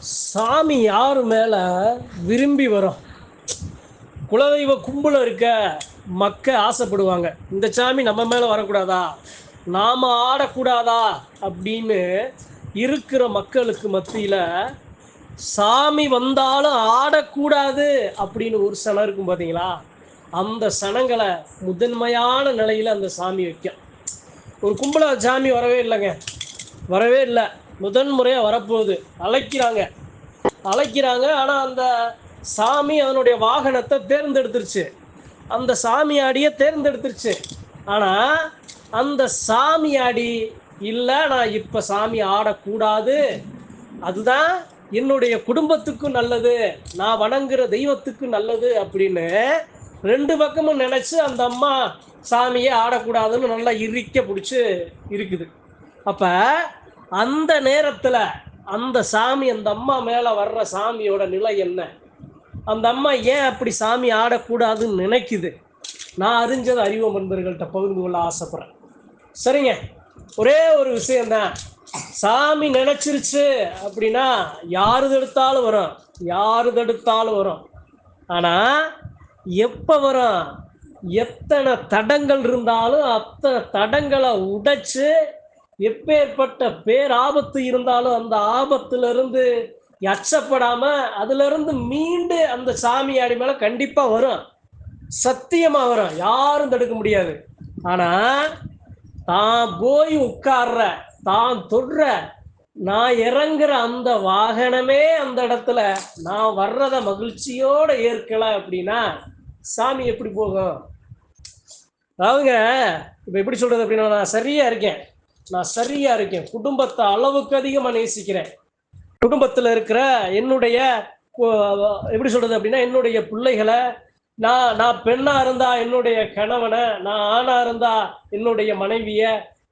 சாமி யார் மேலே விரும்பி வரும்? குலதெய்வ கும்பல இருக்க மக்க ஆசைப்படுவாங்க. இந்த சாமி நம்ம மேலே வரக்கூடாதா? நாம் ஆடக்கூடாதா? அப்படின்னு இருக்கிற மக்களுக்கு மத்தியில் சாமி வந்தாலும் ஆடக்கூடாது அப்படின்னு ஒரு சனம் இருக்கும் பார்த்தீங்களா அந்த சனங்களை முதன்மையான நிலையில் அந்த சாமி வைக்கும். ஒரு கும்பல சாமி வரவே இல்லைங்க. வரவே இல்லை. முதன் முறையாக வரப்போகுது. அழைக்கிறாங்க. அழைக்கிறாங்க. ஆனால் அந்த சாமி அதனுடைய வாகனத்தை தேர்ந்தெடுத்துருச்சு. அந்த சாமியாடியை தேர்ந்தெடுத்துருச்சு. ஆனால் அந்த சாமியாடி இல்லை நான் இப்போ சாமி ஆடக்கூடாது. அதுதான் என்னுடைய குடும்பத்துக்கும் நல்லது. நான் வணங்குற தெய்வத்துக்கு நல்லது அப்படின்னு ரெண்டு பக்கமும் நினச்சி அந்த அம்மா சாமியே ஆடக்கூடாதுன்னு நல்லா இறுக்க பிடிச்சி இருக்குது. அப்போ அந்த நேரத்துல அந்த சாமி அந்த அம்மா மேல வர்ற சாமியோட நிலை என்ன? அந்த அம்மா ஏன் அப்படி சாமி ஆடக்கூடாதுன்னு நினைக்குது? நான் அறிஞ்சதை அறிவோம் நண்பர்கள்ட்ட பகிர்ந்து கொள்ள ஆசைப்படுறேன். சரிங்க. ஒரே ஒரு விஷயம்தான். சாமி நினைச்சிருச்சு அப்படின்னா யாரு தடுத்தாலும் வரும். யாரு தடுத்தாலும் வரும். ஆனா எப்ப வரும்? எத்தனை தடங்கள் இருந்தாலும் அத்தனை தடங்களை உடைச்சு எப்பேற்பட்ட பேராபத்து இருந்தாலும் அந்த ஆபத்துல இருந்து அச்சப்படாம அதுல இருந்து மீண்டு அந்த சாமியாடி மேல கண்டிப்பா வரும். சத்தியமா வரும். யாரும் தடுக்க முடியாது. ஆனா தான் போய் உட்கார்ற தான் தொடுற நான் இறங்குற அந்த வாகனமே அந்த இடத்துல நான் வர்றத மகிழ்ச்சியோட ஏற்கல அப்படின்னா சாமி எப்படி போகும்? அவங்க இப்ப எப்படி சொல்றது அப்படின்னா நான் சரியா இருக்கேன். நான் சரியா இருக்கேன். குடும்பத்தை அளவுக்கு அதிகமா நேசிக்கிறேன். குடும்பத்துல இருக்கிற என்னுடைய எப்படி சொல்றது அப்படின்னா என்னுடைய பிள்ளைகளை நான் நான் பெண்ணா இருந்தா என்னுடைய கணவனை நான் ஆணா இருந்தா என்னுடைய மனைவிய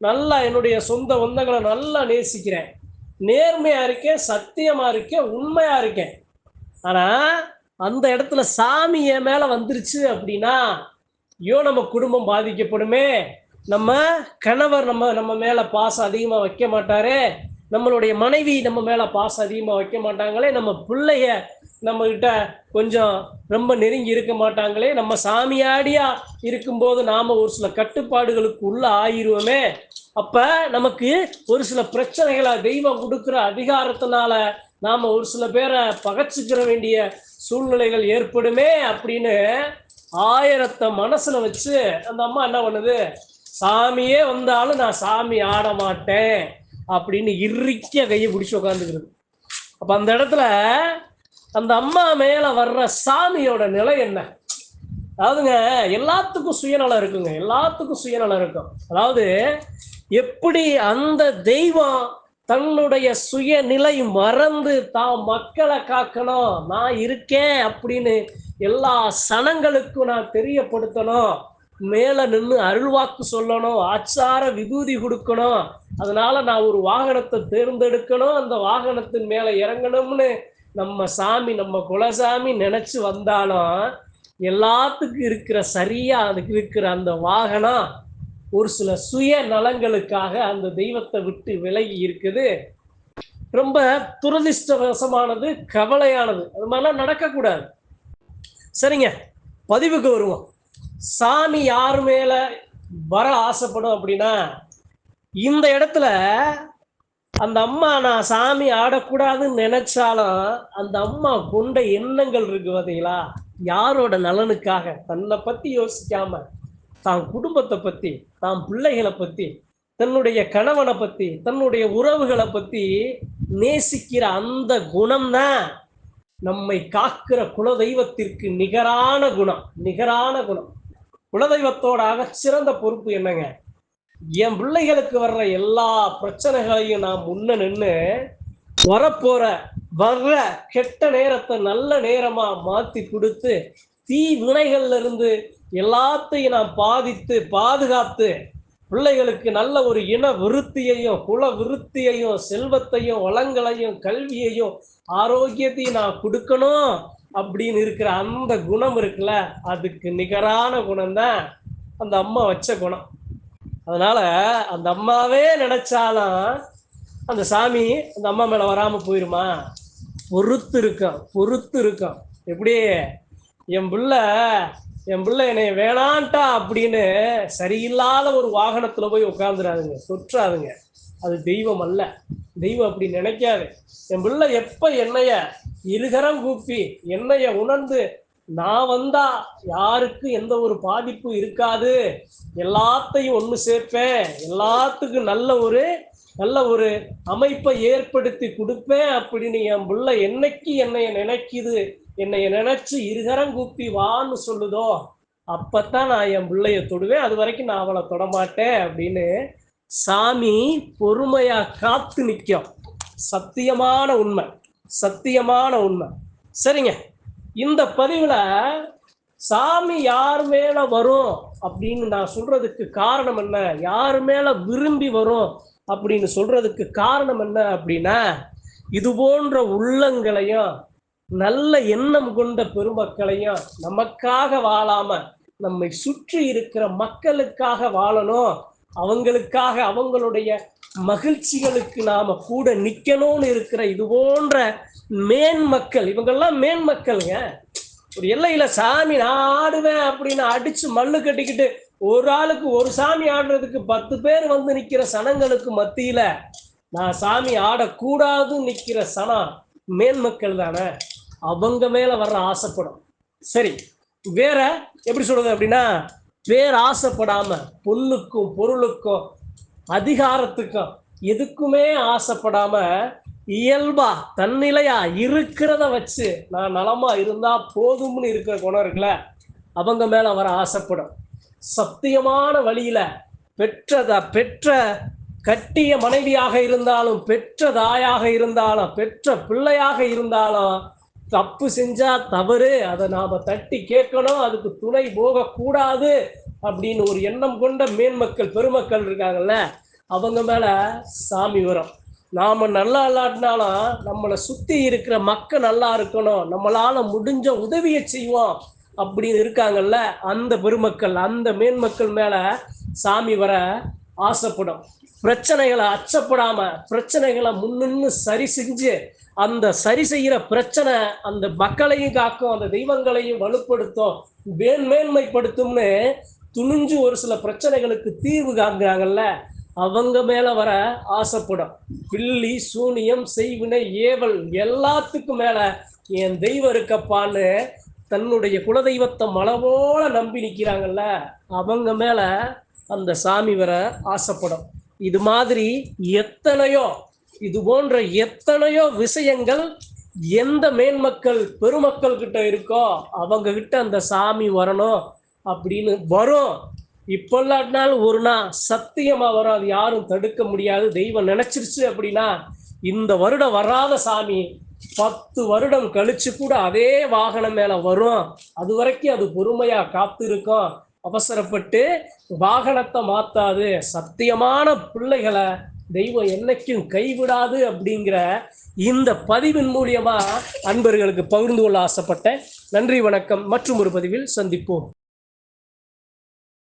நல்லா என்னுடைய சொந்த ஒந்தங்களை நல்லா நேசிக்கிறேன். நேர்மையா இருக்கேன் சத்தியமா இருக்கேன் உண்மையா இருக்கேன். ஆனா அந்த இடத்துல சாமி என் மேல வந்துருச்சு அப்படின்னா ஐயோ நம்ம குடும்பம் பாதிக்கப்படுமே. நம்ம கணவர் நம்ம நம்ம மேல பாசம் அதிகமா வைக்க மாட்டாரே. நம்மளுடைய மனைவி நம்ம மேல பாசம் அதிகமா வைக்க மாட்டாங்களே. நம்ம பிள்ளைய நம்ம கிட்ட கொஞ்சம் ரொம்ப நெருங்கி இருக்க மாட்டாங்களே. நம்ம சாமியாடியா இருக்கும்போது நாம ஒரு சில கட்டுப்பாடுகளுக்கு உள்ள ஆயிருவோமே. அப்ப நமக்கு ஒரு சில பிரச்சனைகளை தெய்வம் கொடுக்குற அதிகாரத்தினால நாம ஒரு சில பேரை பகச்சுக்கிற வேண்டிய சூழ்நிலைகள் ஏற்படுமே அப்படின்னு ஆயிரத்தை மனசுல வச்சு அந்த அம்மா என்ன பண்ணுது? சாமியே வந்தாலும் நான் சாமி ஆட மாட்டேன் அப்படின்னு இறுக்கிய கையை பிடிச்சி உட்காந்துக்கிறது அப்ப அந்த இடத்துல அந்த அம்மா மேல வர்ற சாமியோட நிலை என்ன? அதாவதுங்க எல்லாத்துக்கும் சுயநலம் இருக்குங்க. எல்லாத்துக்கும் சுயநலம் இருக்கும். அதாவது எப்படி அந்த தெய்வம் தன்னுடைய சுயநிலை மறந்து தான் மக்களை காக்கணும் நான் இருக்கேன் அப்படின்னு எல்லா சனங்களுக்கும் நான் தெரியப்படுத்தணும் மேல நின்று அருள்வாக்கு சொல்லணும் ஆச்சார விபூதி கொடுக்கணும். அதனால நான் ஒரு வாகனத்தை தேர்ந்தெடுக்கணும் அந்த வாகனத்தின் மேல இறங்கணும்னு நம்ம சாமி நம்ம குலசாமி நினைச்சு வந்தாலும் எல்லாத்துக்கும் இருக்கிற சரியா அதுக்கு இருக்கிற அந்த வாகனம் ஒரு சில சுய நலங்களுக்காக அந்த தெய்வத்தை விட்டு விலகி இருக்குது. ரொம்ப துரதிர்ஷ்டவசமானது கவலையானது. அது மாதிரிலாம் நடக்கக்கூடாது. சரிங்க பதிவுக்கு வருவோம். சாமி யார் மேல வர ஆசைப்படும் அப்படின்னா இந்த இடத்துல அந்த அம்மா நான் சாமி ஆடக்கூடாதுன்னு நினைச்சாலும் அந்த அம்மா கொண்ட எண்ணங்கள் இருக்கு பார்த்தீங்களா யாரோட நலனுக்காக? தன்னை பத்தி யோசிக்காம தான் குடும்பத்தை பத்தி தான் பிள்ளைகளை பத்தி தன்னுடைய கணவனை பத்தி தன்னுடைய உறவுகளை பத்தி நேசிக்கிற அந்த குணம்தான் நம்மை காக்கிற குலதெய்வத்திற்கு நிகரான குணம் நிகரான குணம். குலதெய்வத்தோட சிறந்த பொறுப்பு என்னங்க? என் பிள்ளைகளுக்கு வர்ற எல்லா பிரச்சனைகளையும் நான் முன்ன நின்று வரப்போற வர்ற கெட்ட நேரத்தை நல்ல நேரமா மாத்தி கொடுத்து தீ வினைகள்ல இருந்து எல்லாத்தையும் நான் பாதித்து பாதுகாத்து பிள்ளைகளுக்கு நல்ல ஒரு இன விருத்தியையும் குல விருத்தியையும் செல்வத்தையும் வளங்களையும் கல்வியையும் ஆரோக்கியத்தையும் நான் கொடுக்கணும். அப்படின்னு இருக்கிற அந்த குணம் இருக்குல்ல அதுக்கு நிகரான குணம் தான் அந்த அம்மா வச்ச குணம். அதனால அந்த அம்மாவே நினைச்சாலும் அந்த சாமி அந்த அம்மா மேல வராம போயிருமா? பொறுத்து இருக்கும் பொறுத்து இருக்கும் எப்படி என் பிள்ள என் பிள்ளை என்னை வேணான்ட்டா அப்படின்னு சரியில்லாத ஒரு வாகனத்துல போய் உட்காந்துடாதுங்க தொற்றாதுங்க அது தெய்வம் அல்ல. தெய்வம் அப்படி நினைக்காது. என் பிள்ளை எப்ப என்னைய இருகரம் கூப்பி என்னைய உணர்ந்து நான் வந்தா யாருக்கு எந்த ஒரு பாதிப்பும் இருக்காது. எல்லாத்தையும் ஒன்று சேர்ப்பேன். எல்லாத்துக்கும் நல்ல ஒரு நல்ல ஒரு அமைப்பை ஏற்படுத்தி கொடுப்பேன் அப்படின்னு என் பிள்ளை என்னைக்கு என்னைய நினைக்குது? என்னைய நினைச்சு இருகரம் கூப்பி வான்னு சொல்லுதோ அப்பத்தான் நான் என் பிள்ளைய தொடுவேன். அது வரைக்கும் நான் அவளை தொடமாட்டேன் அப்படின்னு சாமி பொறுமையா காத்து நிற்கும் சத்தியமான உண்மை. சத்தியமான உண்மை. சரிங்க. இந்த பதிவில் சாமி யார் மேல வரும் அப்படின்னு நான் சொல்றதுக்கு காரணம் என்ன? யார் மேல விரும்பி வரும் அப்படின்னு சொல்றதுக்கு காரணம் என்ன அப்படின்னா இது போன்ற உள்ளங்களையும் நல்ல எண்ணம் கொண்ட பெருமக்களையும் நமக்காக வாழாம நம்மை சுற்றி இருக்கிற மக்களுக்காக வாழணும். அவங்களுக்காக அவங்களுடைய மகிழ்ச்சிகளுக்கு நாம கூட நிக்கணும்னு இருக்கிற இது போன்ற மேன்மக்கள் இவங்கெல்லாம் மேன்மக்கள்ங்க ஒரு எல்லையில சாமி நான் ஆடுவேன் அப்படின்னு அடிச்சு மல்லு கட்டிக்கிட்டு ஒரு ஆளுக்கு ஒரு சாமி ஆடுறதுக்கு பத்து பேர் வந்து நிக்கிற சனங்களுக்கு மத்தியில நான் சாமி ஆடக்கூடாதுன்னு நிக்கிற சனம் மேன்மக்கள் தானே. அவங்க மேல வர்ற ஆசைப்படும். சரி வேற எப்படி சொல்றது அப்படின்னா பேர் ஆசைப்படாம பொண்ணுக்கும் பொருளுக்கும் அதிகாரத்துக்கும் எதுக்குமே ஆசைப்படாம இயல்பா தன்னிலையா இருக்கிறத வச்சு நான் நலமா இருந்தா போதும்னு இருக்கிற குணம் இருக்குல்ல அவங்க மேல வர ஆசைப்படும். சத்தியமான வழியில பெற்றத பெற்ற கட்டிய மனைவியாக இருந்தாலும் பெற்ற தாயாக இருந்தாலும் பெற்ற பிள்ளையாக இருந்தாலும் தப்பு செஞ்சா தவறு அதை நாம தட்டி கேட்கணும் அதுக்கு துணை போகக்கூடாது அப்படின்னு ஒரு எண்ணம் கொண்ட மேன்மக்கள் பெருமக்கள் இருக்காங்கல்ல அவங்க மேல சாமி வரும். நாம நல்லா இல்லாட்டினாலும் நம்மளை சுத்தி இருக்கிற மக்கள் நல்லா இருக்கணும் நம்மளால முடிஞ்ச உதவியை செய்வோம் அப்படின்னு இருக்காங்கல்ல அந்த பெருமக்கள் அந்த மேன்மக்கள் மேல சாமி வர ஆசைப்படும். பிரச்சனைகளை அச்சப்படாம பிரச்சனைகளை முன்னின்னு சரி செஞ்சு அந்த சரி செய்யற பிரச்சனை அந்த மக்களையும் காக்கும் அந்த தெய்வங்களையும் வலுப்படுத்தும் மேன் மேன்மைப்படுத்தும்னு துணிஞ்சு ஒரு சில பிரச்சனைகளுக்கு தீர்வு காண்கிறாங்கல்ல அவங்க மேல வர ஆசைப்படும். பில்லி சூனியம் செய்வினை ஏவல் எல்லாத்துக்கும் மேல என் தெய்வம் இருக்கப்பான்னு தன்னுடைய குலதெய்வத்தை மலபோல நம்பி நிற்கிறாங்கல்ல அவங்க மேல அந்த சாமி வர ஆசைப்படும். இது மாதிரி எத்தனையோ இது போன்ற எத்தனையோ விஷயங்கள் எந்த மேன்மக்கள் பெருமக்கள் கிட்ட இருக்கோ அவங்க கிட்ட அந்த சாமி வரணும் அப்படின்னு வரும். இப்போ இல்லாட்டினாலும் ஒரு நாள் சத்தியமா வரும். அது யாரும் தடுக்க முடியாது. தெய்வம் நினைச்சிருச்சு அப்படின்னா இந்த வருடம் வராத சாமி பத்து வருடம் கழிச்சு கூட அதே வாகனம் மேல வரும். அது வரைக்கும் அது பொறுமையா காத்து இருக்கும் அவசரப்பட்டு வாகனத்தை மாத்தாது. சத்தியமான பிள்ளைகளை தெய்வம் என்னைக்கும் கைவிடாது அப்படிங்கிற இந்த பதிவின் மூலியமா அன்பர்களுக்கு பகிர்ந்து கொள்ள ஆசைப்பட்டேன். நன்றி வணக்கம். மற்றும் ஒரு பதிவில் சந்திப்போம்.